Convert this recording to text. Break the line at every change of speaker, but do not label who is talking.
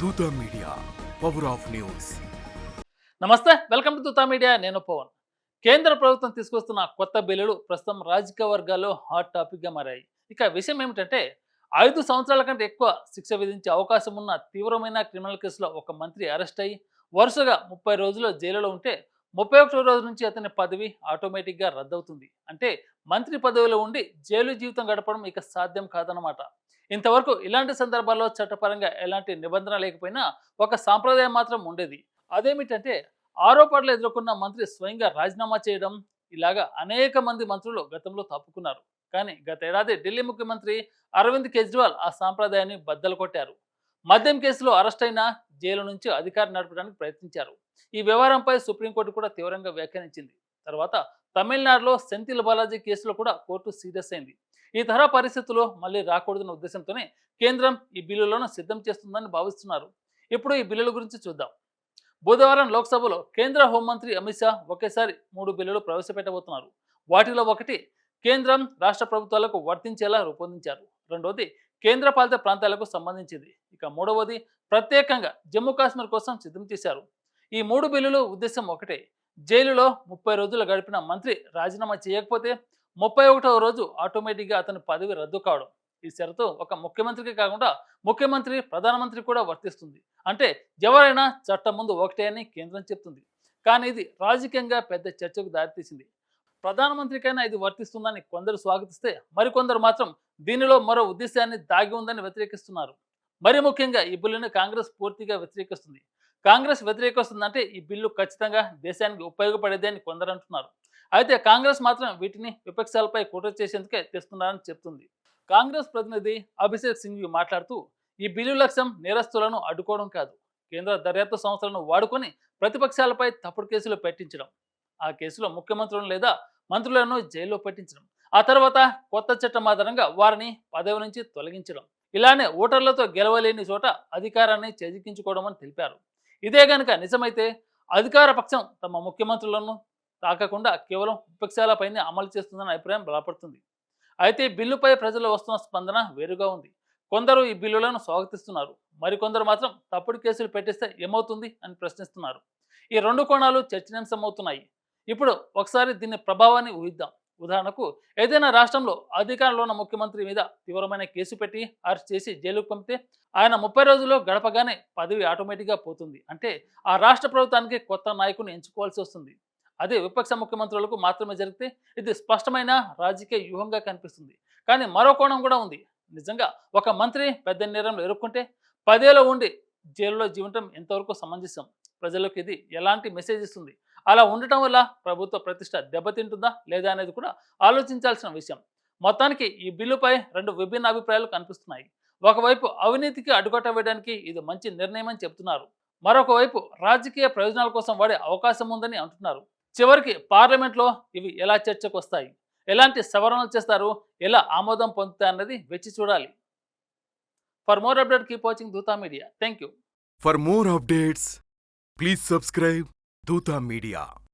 Dootha media power of news.
నమస్తే welcome to Dootha media నేను పవన్. కేంద్ర ప్రభుత్వం తీసుకొస్తున్న కొత్త బిల్లులు ప్రస్తుతం రాజకీయ వర్గాల్లో హాట్ టాపిక్గా మారాయి. ఇక విషయం ఏమిటంటే ఐదు సంవత్సరాల కంటే ఎక్కువ శిక్ష విధించే అవకాశం ఉన్న తీవ్రమైన క్రిమినల్ కేసులో ఒక మంత్రి అరెస్ట్ అయ్యి వరుసగా ముప్పై రోజులు జైలులో ఉంటే ముప్పై ఒకటో రోజు నుంచి అతని పదవి ఆటోమేటిక్గా రద్దవుతుంది. అంటే మంత్రి పదవిలో ఉండి జైలు జీవితం గడపడం ఇక సాధ్యం కాదన్నమాట. ఇంతవరకు ఇలాంటి సందర్భాల్లో చట్టపరంగా ఎలాంటి నిబంధన లేకపోయినా ఒక సాంప్రదాయం మాత్రం ఉండేది. అదేమిటంటే ఆరోపణలు ఎదుర్కొన్న మంత్రి స్వయంగా రాజీనామా చేయడం ఇలాగా అనేక మంది మంత్రులు గతంలో తప్పుకున్నారు. కానీ గత ఏడాది ఢిల్లీ ముఖ్యమంత్రి అరవింద్ కేజ్రీవాల్ ఆ సాంప్రదాయాన్ని బద్దలు కొట్టారు. మద్యం కేసులో అరెస్ట్ అయిన జైలు నుంచి అధికారం నడపడానికి ప్రయత్నించారు. ఈ వ్యవహారంపై సుప్రీంకోర్టు కూడా తీవ్రంగా వ్యాఖ్యానించింది. తర్వాత తమిళనాడులో సెంతిల్ బాలాజీ కేసులో కూడా కోర్టు సీరియస్ అయింది. ఈ తరహా పరిస్థితుల్లో మళ్ళీ రాకూడదన్న ఉద్దేశంతోనే కేంద్రం ఈ బిల్లులను సిద్ధం చేస్తుందని భావిస్తున్నారు. ఇప్పుడు ఈ బిల్లుల గురించి చూద్దాం. బుధవారం లోక్సభలో కేంద్ర హోంమంత్రి అమిత్ షా ఒకేసారి మూడు బిల్లులు ప్రవేశపెట్టబోతున్నారు. వాటిలో ఒకటి కేంద్రం రాష్ట్ర ప్రభుత్వాలకు వర్తించేలా రూపొందించారు. రెండవది కేంద్ర పాలిత ప్రాంతాలకు సంబంధించింది. ఇక మూడవది ప్రత్యేకంగా జమ్మూ కాశ్మీర్ కోసం సిద్ధం చేశారు. ఈ మూడు బిల్లులు ఉద్దేశం ఒకటే. జైలులో ముప్పై రోజులు గడిపిన మంత్రి రాజీనామా చేయకపోతే ముప్పై ఒకటవ రోజు ఆటోమేటిక్గా అతని పదవి రద్దు కావడం. ఈ షరతు ఒక ముఖ్యమంత్రికి కాకుండా ముఖ్యమంత్రి ప్రధానమంత్రి కూడా వర్తిస్తుంది. అంటే ఎవరైనా చట్టం ముందు ఒకటే అని కేంద్రం చెప్తుంది. కానీ ఇది రాజకీయంగా పెద్ద చర్చకు దారితీసింది. ప్రధానమంత్రికైనా ఇది వర్తిస్తుందని కొందరు స్వాగతిస్తే మరికొందరు మాత్రం దీనిలో మరో ఉద్దేశాన్ని దాగి ఉందని వ్యతిరేకిస్తున్నారు. మరి ముఖ్యంగా ఈ బిల్లును కాంగ్రెస్ పూర్తిగా వ్యతిరేకిస్తుంది. కాంగ్రెస్ వ్యతిరేకిస్తుందంటే ఈ బిల్లు ఖచ్చితంగా దేశానికి ఉపయోగపడేది అని కొందరు అంటున్నారు. అయితే కాంగ్రెస్ మాత్రం వీటిని విపక్షాలపై కుట్ర చేసేందుకే తెస్తున్నారని చెప్తుంది. కాంగ్రెస్ ప్రతినిధి అభిషేక్ సింఘ్వి మాట్లాడుతూ ఈ బిల్లు లక్ష్యం నేరస్తులను అడ్డుకోవడం కాదు. కేంద్ర దర్యాప్తు సంస్థలను వాడుకొని ప్రతిపక్షాలపై తప్పుడు కేసులు పెట్టించడం ఆ కేసులో ముఖ్యమంత్రులను లేదా మంత్రులను జైల్లో పెట్టించడం ఆ తర్వాత కొత్త చట్టం ఆధారంగా వారిని పదవి నుంచి తొలగించడం ఇలానే ఓటర్లతో గెలవలేని చోట అధికారాన్ని చేజిక్కించుకోవడం అని తెలిపారు. ఇదే గనుక నిజమైతే అధికార పక్షం తమ ముఖ్యమంత్రులను తాకకుండా కేవలం విపక్షాలపైనే అమలు చేస్తుందన్న అభిప్రాయం బలపడుతుంది. అయితే బిల్లుపై ప్రజలు వస్తున్న స్పందన వేరుగా ఉంది. కొందరు ఈ బిల్లులను స్వాగతిస్తున్నారు. మరికొందరు మాత్రం తప్పుడు కేసులు పెట్టిస్తే ఏమవుతుంది అని ప్రశ్నిస్తున్నారు. ఈ రెండు కోణాలు చర్చనీయాంశమవుతున్నాయి. ఇప్పుడు ఒకసారి దీని ప్రభావాన్ని ఊహిద్దాం. ఉదాహరణకు ఏదైనా రాష్ట్రంలో అధికారంలో ఉన్న ముఖ్యమంత్రి మీద తీవ్రమైన కేసు పెట్టి అరెస్ట్ చేసి జైలుకు పంపితే ఆయన ముప్పై రోజుల్లో గడపగానే పదవి ఆటోమేటిక్గా పోతుంది. అంటే ఆ రాష్ట్ర ప్రభుత్వానికి కొత్త నాయకుని ఎంచుకోవాల్సి వస్తుంది. అదే విపక్ష ముఖ్యమంత్రులకు మాత్రమే జరిగితే ఇది స్పష్టమైన రాజకీయ వ్యూహంగా కనిపిస్తుంది. కానీ మరో కోణం కూడా ఉంది. నిజంగా ఒక మంత్రి పెద్ద నేరంలో ఎదుర్కొంటే పదేలో ఉండి జైల్లో జీవించడం ఎంతవరకు సమంజసం? ప్రజలకు ఇది ఎలాంటి మెసేజ్ ఇస్తుంది? అలా ఉండటం వల్ల ప్రభుత్వ ప్రతిష్ట దెబ్బతింటుందా లేదా అనేది కూడా ఆలోచించాల్సిన విషయం. మొత్తానికి ఈ బిల్లుపై రెండు విభిన్న అభిప్రాయాలు కనిపిస్తున్నాయి. ఒకవైపు అవినీతికి అడ్డుకట్ట వేయడానికి ఇది మంచి నిర్ణయం అని చెప్తున్నారు మరొకవైపు రాజకీయ ప్రయోజనాల కోసం వాడే అవకాశం ఉందని అంటున్నారు. చివరికి పార్లమెంట్లో ఇవి ఎలా చర్చకు వస్తాయి ఎలాంటి సవరణలు చేస్తారు? ఎలా ఆమోదం పొందుతాయన్నది వెచ్చి చూడాలి. For more update keep watching Dootha media thank you
for more updates please subscribe Dootha media